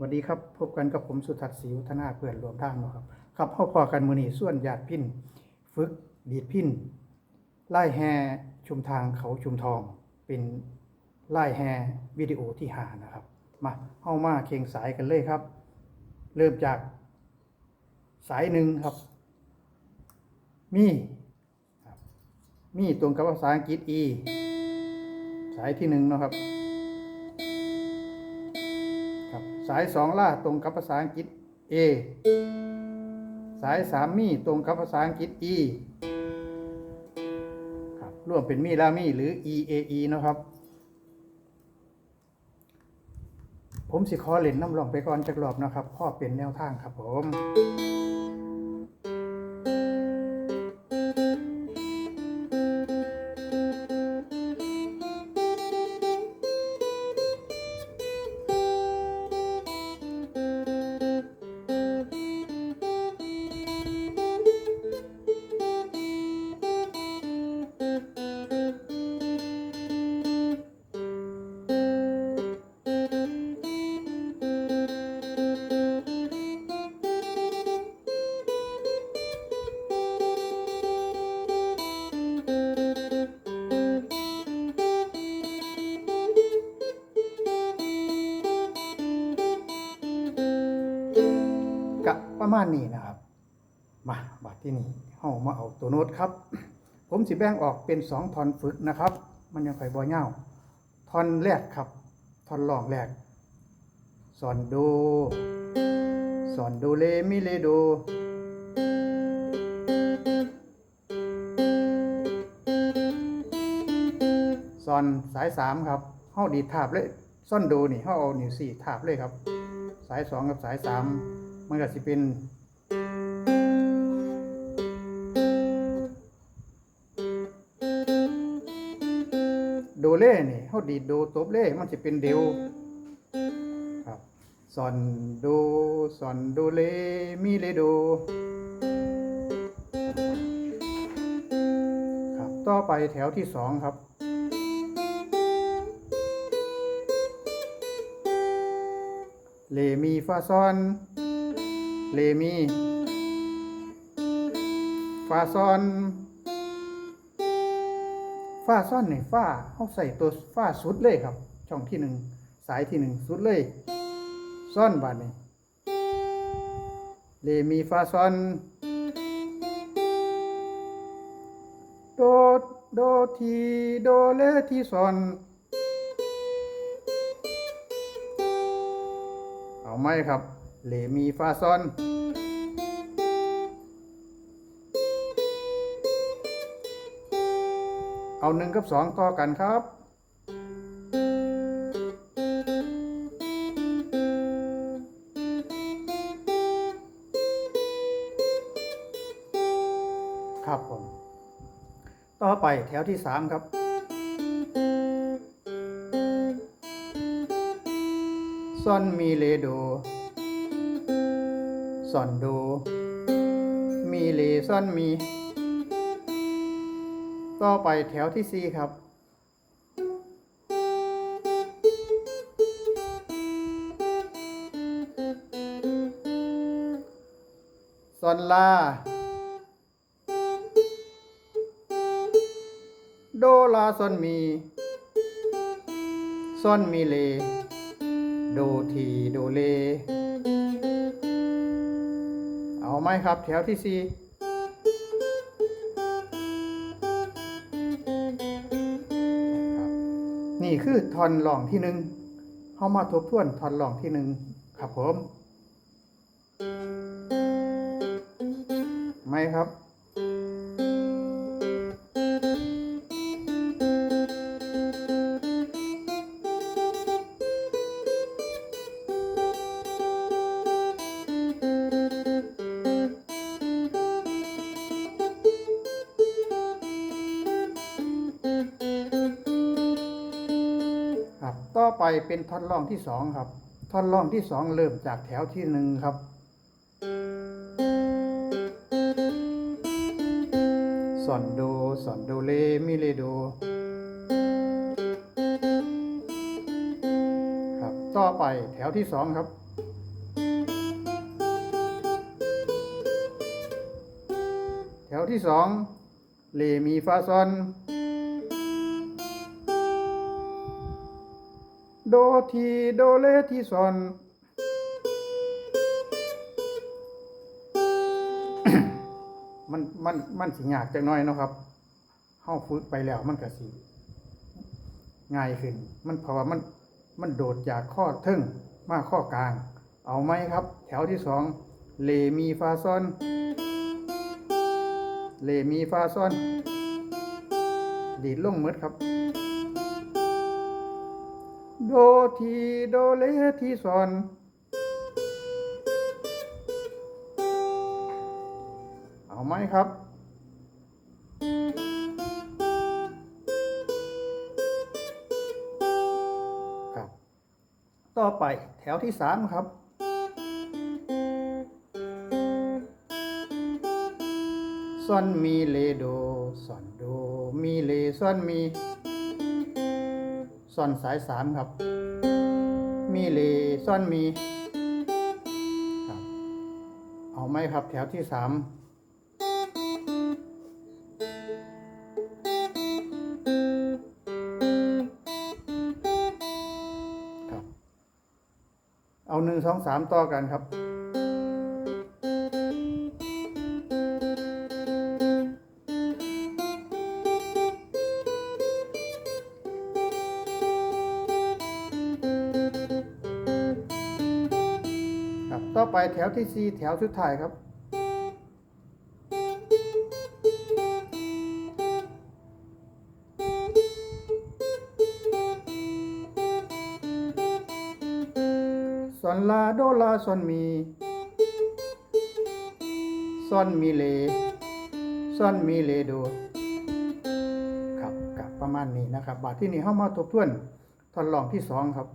สวัสดีครับ พบกันกับผมสุทัศน์ศรีวัฒนาเพื่อนรวมทางนะครับครับพ่อพอกันมือนีส่วนญาติพินฝึกดีดพินไล่แฮชุมทางเขาชุมทอง เป็นไล่แฮวิดีโอที่หานะครับ มาเข้ามาเคียงสายกันเลยครับ เริ่มจากสายหนึ่งครับ มีมีตรงกับภาษาอังกฤษ e สายที่หนึ่งนะครับ สายสองล่าตรงกับภาษาอังกฤษ A สายสามมี่ตรงกับภาษาอังกฤษ E ครับรวมเป็นมี่ลามี่หรือ E A E นะครับ ผมสิขอเล่นน้ำลองไปก่อนจักรอบนะครับพ่อเป็นแนวทางครับผม มาณนี้นะครับ มาบัดที่นี่เฮามาเอาตัวโน้ตครับ ผมสิแบ่งออกเป็นสองท่อนฝึกนะครับ มันยังค่อยบ่ยาท่อนแรกครับท่อนรองแรกสอนโดสอนโดเลมิเลโดซอนสายสามครับเฮาดีดทาบเลยซ่อนโดนี่เฮาเอานิ้วสี่ทาบเลยครับ สายสองกับสายสาม มันก็สิเป็นโดเล่นี่เฮาดีดโดตบเล่มันจะเป็นเดวครับซอนโดซอนโดเลมีเลโดครับต่อไปแถวที่สองครับ เลมีฟาซอน เลมีฟาซอนฟาซอนนี่ฟาเขาใส่ตัวฟาสุดเลยครับ ช่องที่หนึ่งสายที่หนึ่งสุดเลยซ่อนบาดนี่เลมีฟาซอนโดโดทีโดเลทีซอนเอาไหมครับ เลมีฟาซอน เอาหนึ่งกับสองต่อกันครับ ครับผม ต่อไปแถวที่สามครับซอนมีเลโด ซอนโด มีเลซอนมี ต่อไปแถวที่สี่ครับ ซอนลา โดลาซอนมี ซอนมีเล โดทีโดเล เอาไหมครับ แถวที่สี่นี่คือทอนหลองที่หนึ่งเข้ามาทบทวนทอนหลองที่หนึ่งครับผม ไหมครับ ไปเป็นท่อนร่องที่สองครับ ท่อนร่องที่สองเริ่มจากแถวที่หนึ่งครับ สอนโดสอนโดเลมิเลโดครับ ต่อไปแถวที่สองครับแถวที่สองเลมีฟาซอน โดทีโดเลทีซอนมันมันมันสิยากจังน้อยนะครับเฮาฝึกไปแล้วมันก็สิง่ายขึ้น มันเพราะว่ามันมันโดดจากข้อทึ่งมาข้อกลาง เอาไหมครับ แถวที่สองเลมีฟาซอนเลมีฟาซอน ดีดลงมืดครับ โดทีโดเลทีซอนเอาไหมครับ ครับ ต่อไปแถวที่สามครับซอนมีเลโดซอนโดมีเลซอนมี ซอนสายสามครับ มีเลซอนมีครับเอาไหมครับแถวที่สามครับเอาหนึ่งสองสามต่อกันครับ ต่อไปแถวที่สี่แถวสุดท้ายครับ ซอนลาโดลาซอนมี ซอนมีเล ซอนมีเลโดครับกับประมาณนี้นะครับ บาทที่นี่เข้ามาทบทวนทอนลองที่สองครับ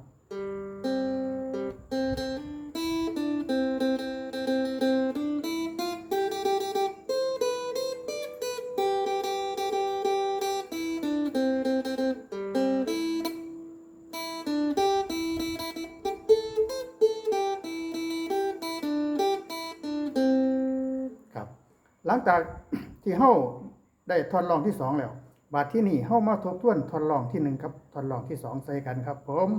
ลังจากที่เฮาได้ทดลองที่สองแล้ว บาทที่นี่เฮามาทบทวนทดลองที่หนึ่งครับทดลองที่สองใส่กันครับผม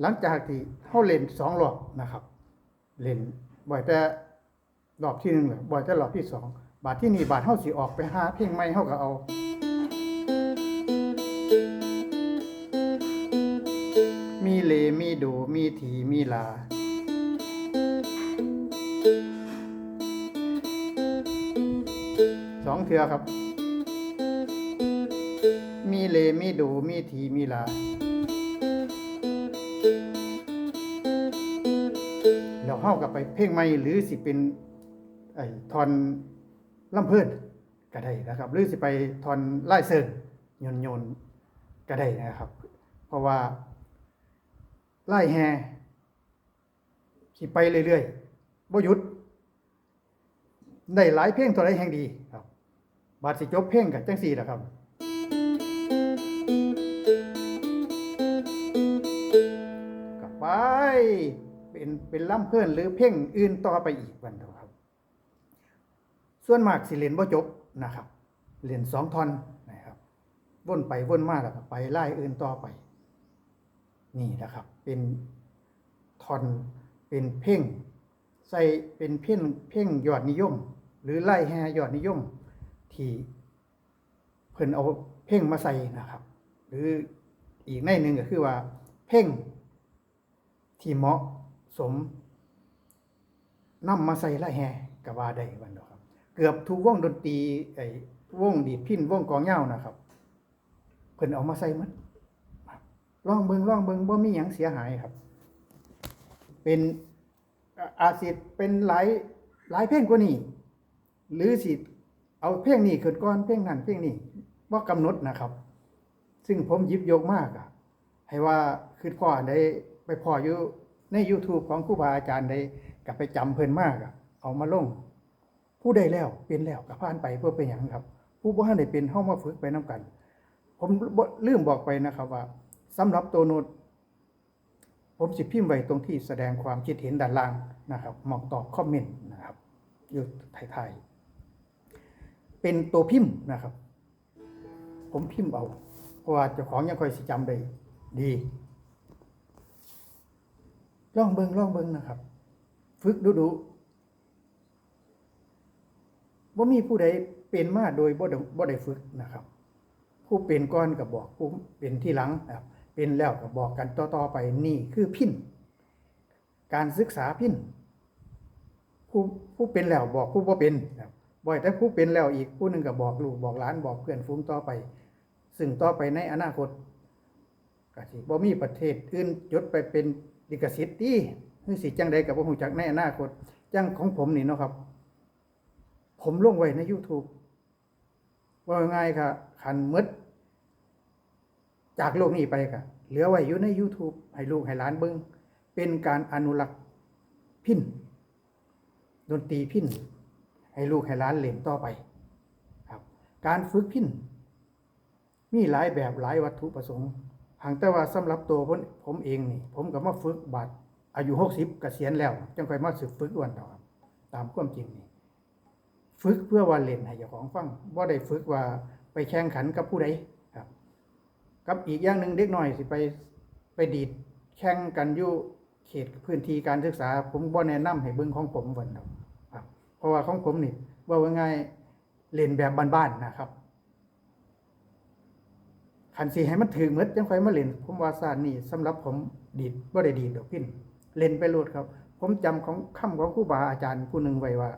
หลังจากที่เฮาเล่นสองรอบนะครับ เล่นบ่อยแต่รอบที่หนึ่งแหละบ่อยแต่รอบที่สองบาทที่นี่บาทเฮาสิออกไปหาเพลงใหม่เฮาก็เอามีเลมีโดมีทีมีลา สองเทือครับ มีเลมีโดมีทีมีลา แล้วเข้ากับไปเพลงใหม่หรือสิเป็นไอ้ทอนลำเพิ่นก็ได้นะครับ หรือสิไปทอนไล่เซิงโยนโยนก็ได้นะครับ เพราะว่าไล่แฮสิไปเรื่อยๆบ่หยุดได้หลายเพลงตัวใดแห่งดีครับบาดสิจบเพลงกับจังสี่แหละครับ เป็นเป็นล่ำเพื่อนหรือเพ่งอื่นต่อไปอีกวันเดียวครับ ส่วนมากสิเรียนบ่จบนะครับเรียนสองทอนนะครับวนไปวนมาแล้วไปไล่อื่นต่อไป นี่นะครับ เป็นทอนเป็นเพ่ง ใส่เป็นเพ่งเพ่งยอดนิยม หรือไล่แฮยอดนิยม ที่เพิ่นเอาเพ่งมาใส่นะครับ หรืออีกในหนึ่งก็คือว่า เพ่งที่เหมาะ สมนำมาใส่ละแฮกับว่าได้บันดอกครับ เกือบทุกวงดนตรีไอ้วงดีดพินวงกองเหย้านะครับเพิ่นเอามาใส่มันลองเบิงลองเบิงบ่มีหยังเสียหายครับ เป็นอาอาจสิเป็นหลายหลายเพลงกว่านี้ หรือสิเอาเพลงนี้ขึ้นก่อนเพลงนั้นเพลงนี้บ่กำหนดนะครับ ซึ่งผมยิบยกมากอะให้ว่าคือพ่อได้ไปพ่ออยู่ ใน YouTube ของครูบาอาจารย์ได้กลับไปจำเพิ่นมากอะเอามาลง ผู้ใดแล้วเป็นแล้วก็ผ่านไปเพื่อเป็นหยังครับ ผู้บ่ทันได้เป็นเฮามาฝึกไปนํกัน ผมลืมบอกไปนะครับว่าสำหรับตัวโน้ตผมสิพิมพ์ไว้ตรงที่แสดงความคิดเห็นด้านล่างนะครับหมอกตอบคอมเมนต์นะครับอยู่ไทยๆเป็นตัวพิมพ์นะครับ ผมพิมพ์เอาเพราะว่าเจ้าของยังค่อยสิจำได้ดี ล่องเบิงล่องเบิงนะครับ ฝึกดูดูว่ามีผู้ใดเป็นมาโดยบ่ได้บ่ได้ฝึกนะครับ ผู้เป็นก่อนก็บบอกผู้เป็นที่หลังนะครับเป็นแล้วก็บบอกกันต่อๆไปนี่คือพินการศึกษาพินผู้ผู้เป็นแล้วบอกผู้บ่เป็นนะครับบ่อยแต่ผู้เป็นแล้วอีกผู้หนึ่งก็บอกลูกบอกหลานบอกเพื่อนฝูงต่อไป ซึ่งต่อไปในอนาคตก็สิบ่มีประเทศอื่นจดไปเป็น ลิขสิทธิ์ที่คือสิจังใดก็บ่ฮู้จักในอนาคตจังของผมนี่เนาะครับ ผมลงไว้ใน YouTube ว่าง่ายค่ะคันหมดจากโลกนี้ไปก็เหลือไว้อยู่ใน YouTube ให้ลูกให้หลานเบิ่งเป็นการอนุรักษ์พินดนตรีพินให้ลูกให้หลานเล่นต่อไปครับ การฝึกพินมีหลายแบบหลายวัตถุประสงค์ หางแต่ว่าสำหรับตัวผมผมเองนี่ ผมก็มาฝึกบัดอายุ60เกษียณแล้วจังค่อยมาสึกฝึกวันต่อตามความจริงนี่ฝึกเพื่อว่าเล่นให้เจ้าของฟังบ่าได้ฝึกว่าไปแข่งขันกับผู้ใดครับ กับอีกอย่างหนึ่งเด็กน้อยสิไปไปดีดแข่งกันอยู่เขตพื้นที่การศึกษา ผมบ่แนะนำให้เบิ่งของผมวันดอครับ เพราะว่าของผมนี่ว่าว่าง่ายเล่นแบบบ้านๆนะครับ คันสิให้มันถึงหมดจังค่มาเล่น ผมว่าซานนี่สำหรับผมดีดบ่ได้ดีดดอกพินเล่นไปโลดครับ ผมจำของคำของครูบาอาจารย์ผู้หนึ่งไว้ว่า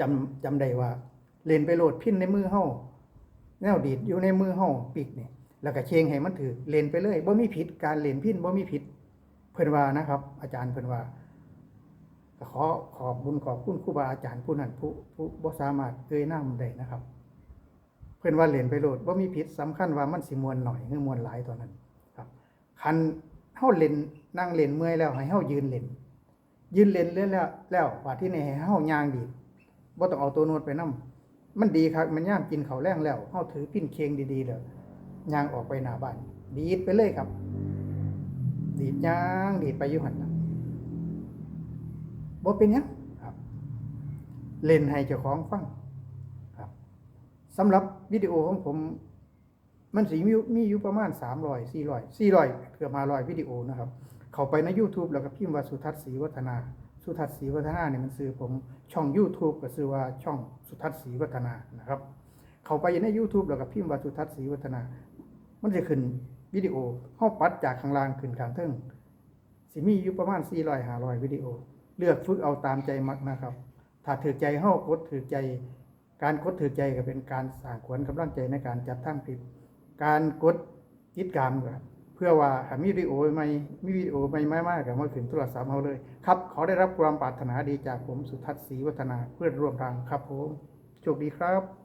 จำจำได้ว่า เล่นไปโลดพินในมือเฮาแนวดีดอยู่ในมือเฮาปีกนี่แล้วก็เชงให้มันถือเล่นไปเลยบ่มีผิดการเล่นพินบ่มีผิดเพิ่นว่านะครับ อาจารย์เพิ่นว่าขอขอบบุญขอบคุณครูบาอาจารย์ผู้นั้นผู้ผู้บ่สามารถเอ่ยนามได้นะครับ เพิ่นว่าเล่นไปโหลดบ่ามีผิดสำคัญว่ามันสิมวนหน่อยหรือมวนหลายตัวนั้นครับคันเฮาเล่นนั่งเล่นเมื่อยแล้วให้เฮายืนเล่นยืนเล่นเล่นแล้วแล้วว่าที่นี่ให้เฮายางดีบ่ต้องเอาตัวโน้ตไปนํมันดีครับมันย่ามกินเขาแรงแล้วเฮาถือปิ้นเคียงดีๆแล้วย่างออกไปหน้าบ้านดีดไปเลยครับ ดีดยางดีดไปอยู่หั่นบ่เป็นหยังครับ เล่นให้เจ้าของฟัง สำหรับวิดีโอของผม มันสิมีอยู่มีอยู่ประมาณ300 400 400เกือบ500วิดีโอนะครับ เข้าไปใน YouTube แล้วก็พิมพ์ว่าสุทัศน์ศรีวัฒนา สุทัศน์ศรีวัฒนาเนี่ยมันซื้อผมช่อง YouTube ก็ซื้อว่าช่องสุทัศน์ศรีวัฒนานะครับ เข้าไปใน YouTube แล้วก็พิมพ์ว่าสุทัศน์ศรีวัฒนา มันจะขึ้นวิดีโอเฮาปัดจากข้างล่างขึ้นข้างเทิงสิมีอยู่ประมาณ400 500วิดีโอ เลือกฝึกเอาตามใจมักนะครับ ถ้าถือใจเฮากดถือใจ การกดถือใจก็เป็นการสร้างขวัญกำลังใจในการจัดทำคลิป การกดติดตามก็เพื่อว่าหามีวิดีโอไม่มีวิดีโอไม่ไมากก็มาขึ้นโทรศัพท์เขาเลย ครับขอได้รับความปรารถนาดีจากผมสุทัศน์ศรีวัฒนาเพื่อนร่วมทางครับผมโชคดีครับ